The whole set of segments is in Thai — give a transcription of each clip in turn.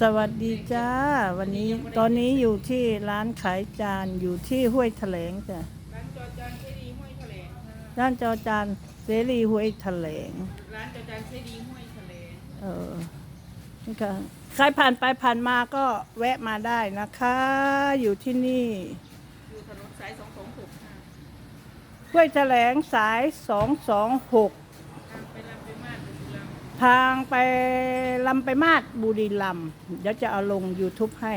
สวัสดีจ้า วันนี้ตอนนี้อยู่ที่ร้านขายจานอยู่ที่ห้วยแถลงจ้ะร้านจอจานเชดีห้วยแถลงค่ะร้านจอจานเสรีห้วยแถลงร้านจอจานเชดีห้วยแถลงเออนี่ค่ะใครผ่านไปผ่านมาก็แวะมาได้นะคะ อยู่ที่นี่อยู่ถนนสายสองสองหกค่ะห้วยแถลงสายสองสองหก ทางไปลำไปมาดบุรีรัมย์ทางไปลำไปมาดบุรีรัมย์เดี๋ยวจะเอาลง YouTube ให้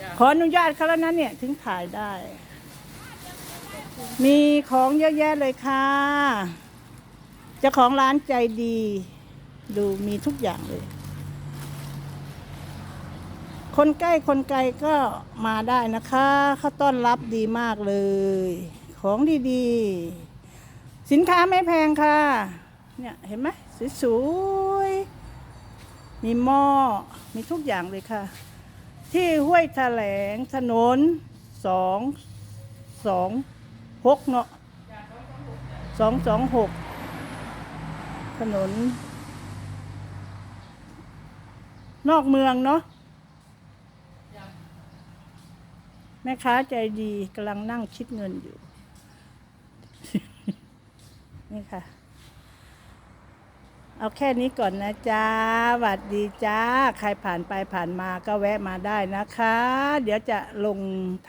จ้ะขออนุญาตเขาแล้วนะเนี่ย ถึงถ่ายได้ มีของเยอะแยะเลยค่ะ เจ้าของร้านใจดี ดูมีทุกอย่างเลย คนใกล้คนไกลก็มาได้นะคะเขาต้อนรับดีมากเลย ของดีๆ สินค้าไม่แพงค่ะ เนี่ยเห็นไหมสวยๆ มีหม้อ มีทุกอย่างเลยค่ะ ที่ห้วยแถลงถนนสองสองหกเนาะสองสองหกถนน นอกเมืองเนาะแม่ค้าใจดีกำลังนั่งคิดเงินอยู่ นี่ค่ะ เอาแค่นี้ก่อนนะจ๊ะหวัดดีจ้า ใครผ่านไปผ่านมาก็แวะมาได้นะคะ เดี๋ยวจะลง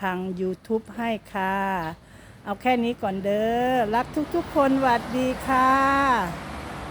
ทาง YouTube ให้ค่ะ เอาแค่นี้ก่อนเด้อ รักทุกๆคนหวัดดีค่ะ